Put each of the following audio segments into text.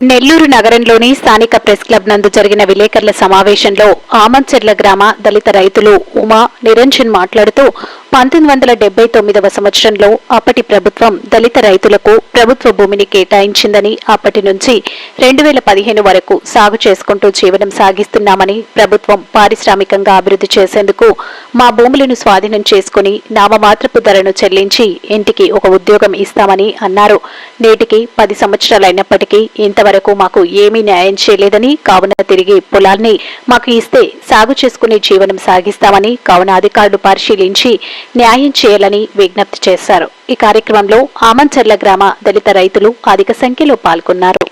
నెల్లూరు నగరంలోని స్థానిక press club నందు జరిగిన విలేకరుల సమావేశంలో ఆమంచెర్ల గ్రామ దళిత రైతులు ఉమా నిరంజన్ మాట్లాడుతూ పంతొమ్మిది వందల డెబ్బై తొమ్మిదవ సంవత్సరంలో అప్పటి ప్రభుత్వం దళిత రైతులకు ప్రభుత్వ భూమిని కేటాయించిందని అప్పటి నుంచి రెండు వేల పదిహేను వరకు సాగు చేసుకుంటూ జీవనం సాగిస్తున్నామని ప్రభుత్వం పారిశ్రామికంగా అభివృద్ధి చేసేందుకు మా భూములను స్వాధీనం చేసుకుని నామమాత్రపు ధరను చెల్లించి ఇంటికి ఒక ఉద్యోగం ఇస్తామని అన్నారు. నేటికి పది సంవత్సరాలైనప్పటికీ ఇంతవరకు మాకు ఏమీ న్యాయం చేయలేదని కావున తిరిగి పొలాల్ని మాకు ఇస్తే సాగు చేసుకుని జీవనం సాగిస్తామని కావున అధికారులు పరిశీలించి న్యాయం చేయాలని విజ్ఞప్తి చేశారు. ఈ కార్యక్రమంలో ఆమంచర్ల గ్రామ దళిత రైతులు అధిక సంఖ్యలో పాల్గొన్నారు.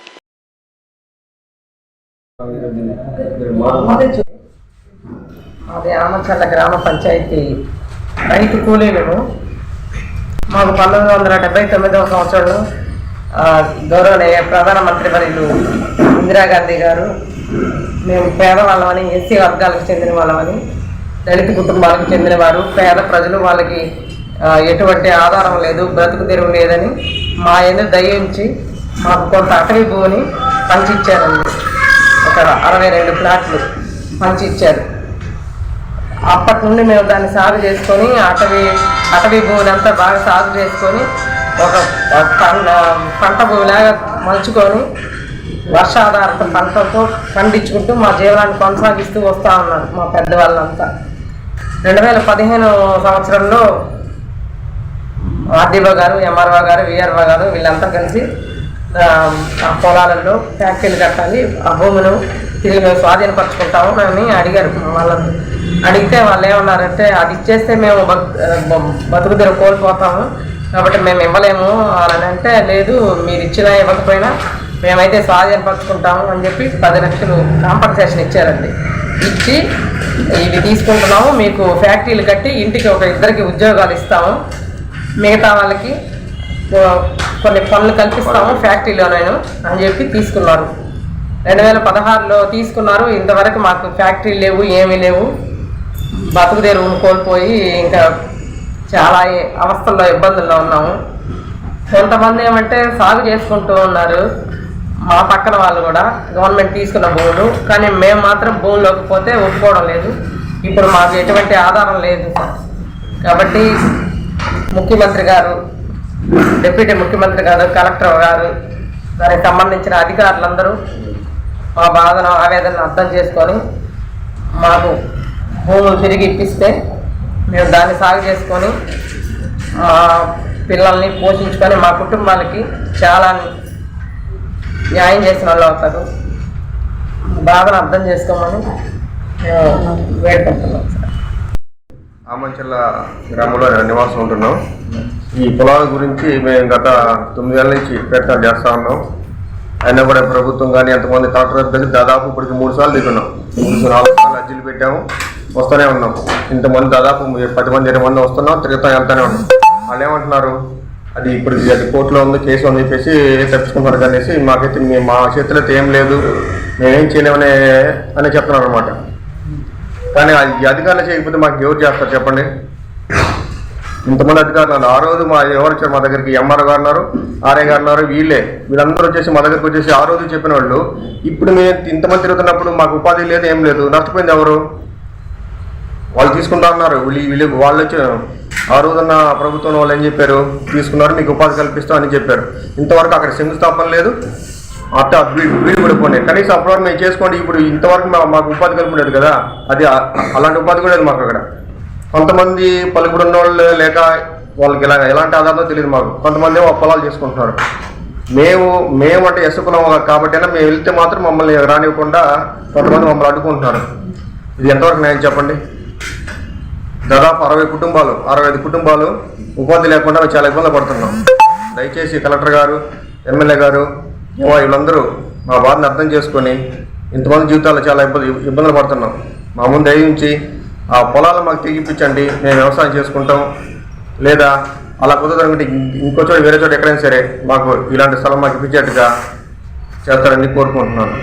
మాది ఆమచల్ల గ్రామ పంచాయతీ రైతు కూలీలను మాకు పంతొమ్మిది వందల డెబ్బై తొమ్మిదవ సంవత్సరంలో గౌరవనీయ ప్రధానమంత్రి మరియు ఇందిరాగాంధీ గారు మేము పేదవాళ్ళమని ఎస్సీ వర్గాలకు చెందిన వాళ్ళమని దళిత కుటుంబాలకు చెందినవారు పేద ప్రజలు వాళ్ళకి ఎటువంటి ఆధారం లేదు బ్రతుకు తెరువు లేదని మా ఆయన దయించి మాకు కొంత అటవీ భూమిని పంచిచ్చారండి. ఒక అరవై రెండు ప్లాట్లు పంచిచ్చారు. అప్పటి నుండి మేము దాన్ని సాగు చేసుకొని అటవీ అటవీ భూమిని అంతా బాగా సాగు చేసుకొని ఒక పంట పంట భూమిలాగా మలుచుకొని వర్షాధారిత పంటతో పండించుకుంటూ మా జీవనాన్ని కొనసాగిస్తూ వస్తూ ఉన్నారు మా పెద్దవాళ్ళంతా. రెండు వేల పదిహేను సంవత్సరంలో ఆర్డీఓ గారు ఎంఆర్ఓ గారు విఆర్ఓ గారు వీళ్ళంతా కలిసి ఆ, పొలాలలో ఫ్యాక్టరీలు కట్టాలి ఆ భూమిని తిరిగి మేము స్వాధీనపరచుకుంటాము అని అడిగారు వాళ్ళని అడిగితే వాళ్ళు ఏమన్నారంటే అది ఇచ్చేస్తే మేము బ- బతుకు కోల్పోతాము కాబట్టి మేము ఇవ్వలేము అని అంటే లేదు మీరు ఇచ్చినా ఇవ్వకపోయినా మేమైతే స్వాధీనపరచుకుంటాము అని చెప్పి పది లక్షలు కాంపన్సేషన్ ఇచ్చారండి. ఇచ్చి ఇవి తీసుకుంటున్నాము. మీకు ఫ్యాక్టరీలు కట్టి ఇంటికి ఒక ఇద్దరికి ఉద్యోగాలు ఇస్తాము. మిగతా వాళ్ళకి కొన్ని పనులు కల్పిస్తాము ఫ్యాక్టరీలోనైనా అని చెప్పి తీసుకున్నారు. రెండు వేల పదహారులో తీసుకున్నారు. ఇంతవరకు మాకు ఫ్యాక్టరీలు లేవు ఏమీ లేవు. బతుకు తెరువును కోల్పోయి ఇంకా చాలా అవస్థల్లో ఇబ్బందుల్లో ఉన్నాము. కొంతమంది ఏమంటే సాగు చేసుకుంటూ ఉన్నారు. మా పక్కన వాళ్ళు కూడా గవర్నమెంట్ తీసుకున్న భూములు కానీ మేము మాత్రం భూమిలోకి పోతే ఒప్పుకోవడం లేదు. ఇప్పుడు మాకు ఎటువంటి ఆధారం లేదు కాబట్టి ముఖ్యమంత్రి గారు డిప్యూటీ ముఖ్యమంత్రి గారు కలెక్టర్ గారు దానికి సంబంధించిన అధికారులందరూ మా బాధను ఆవేదనను అర్థం చేసుకొని మాకు భూములు తిరిగి ఇప్పిస్తే మేము దాన్ని సాగు చేసుకొని మా పిల్లల్ని పోషించుకొని మా కుటుంబానికి చాలా న్యాయం చేసిన వాళ్ళు అవుతారు. బాధను అర్థం చేసుకోమని వేడుకుంటున్నాం సార్. ఆమంచల్ల గ్రామంలో నివాసం ఉంటున్నాం. ఈ పొలాల గురించి మేము గత తొమ్మిదేళ్ళ నుంచి ప్రయత్నాలు చేస్తా ఉన్నాం. అయినా కూడా ప్రభుత్వం కానీ ఎంతమంది కలెక్టర్ దగ్గర దాదాపు ఇప్పటికి మూడు సార్లు దిగున్నాం. మూడు నాలుగు సార్లు అర్జీలు పెట్టాము. వస్తూనే ఉన్నాం. ఇంతమంది దాదాపు పది మంది ఇరవై మంది వస్తున్నాం. తిరుగుతాం వెళ్తూనే ఉన్నాం. వాళ్ళు ఏమంటున్నారు? అది ఇప్పుడు అది కోర్టులో ఉంది కేసు అని చెప్పేసి తప్పించుకుంటారు అనేసి మాకైతే మా చేతిలో అయితే ఏం లేదు. మేమేం చేయలేమనే అని చెప్తున్నారు అనమాట కానీ ఆ- ఈ అధికారులు చేయకపోతే మాకు ఎవరు చేస్తారు చెప్పండి? ఇంతమంది అధికారులు ఉన్నారు. ఆ రోజు మా ఎవరు వచ్చారు మా దగ్గరికి? ఎంఆర్ గారు ఉన్నారు ఆర్ఏ గారు ఉన్నారు వీళ్ళే. వీళ్ళందరూ వచ్చేసి మా దగ్గరికి వచ్చేసి ఆ రోజు చెప్పిన వాళ్ళు ఇప్పుడు మేము ఇంతమంది తిరుగుతున్నప్పుడు మాకు ఉపాధి లేదు ఏం లేదు. నష్టపోయింది ఎవరు? వాళ్ళు తీసుకుంటా ఉన్నారు. వీళ్ళు వీళ్ళు వాళ్ళు వచ్చి ఆ రోజున్న ప్రభుత్వం వాళ్ళు ఏం చెప్పారు? తీసుకున్నారు మీకు ఉపాధి కల్పిస్తాం అని చెప్పారు. ఇంతవరకు అక్కడ శంకుస్థాపన లేదు. అట్ట వీడు పడిపోయినాయి. కనీసం అప్పటివరకు మేము చేసుకోండి ఇప్పుడు ఇంతవరకు మా- మాకు ఉపాధి కల్పలేదు కదా. అది అలాంటి ఉపాధి కూడా లేదు మాకు అక్కడ. కొంతమంది పలుకుడు ఉన్నవాళ్ళు లేక వాళ్ళకి ఇలా ఎలాంటి ఆధారం తెలియదు మాకు. కొంతమంది ఏమో పొలాలు చేసుకుంటున్నారు. మేము మేము అంటే ఎసుకులం కాబట్టి అయినా మేము వెళ్తే మాత్రం మమ్మల్ని రానివ్వకుండా కొంతమంది మమ్మల్ని అడ్డుకుంటున్నారు. ఇది ఎంతవరకు న్యాయం చెప్పండి? దాదాపు అరవై కుటుంబాలు అరవై ఐదు కుటుంబాలు ఉపాధి లేకుండా చాలా ఇబ్బందులు పడుతున్నాం. దయచేసి కలెక్టర్ గారు ఎమ్మెల్యే గారు వీళ్ళందరూ మా బాధను అర్థం చేసుకొని ఇంతమంది జీవితాలు చాలా ఇబ్బంది ఇబ్బందులు పడుతున్నాం. మా ముందు దయించి ఆ పొలాలు మాకు తెగిపించండి మేము వ్యవసాయం చేసుకుంటాం. లేదా అలా కుదరదంటే ఇంకో చోట వేరే చోట ఎక్కడైనా సరే మాకు ఇలాంటి స్థలం మాకు ఇప్పించేట్టుగా చేస్తారని కోరుకుంటున్నాను.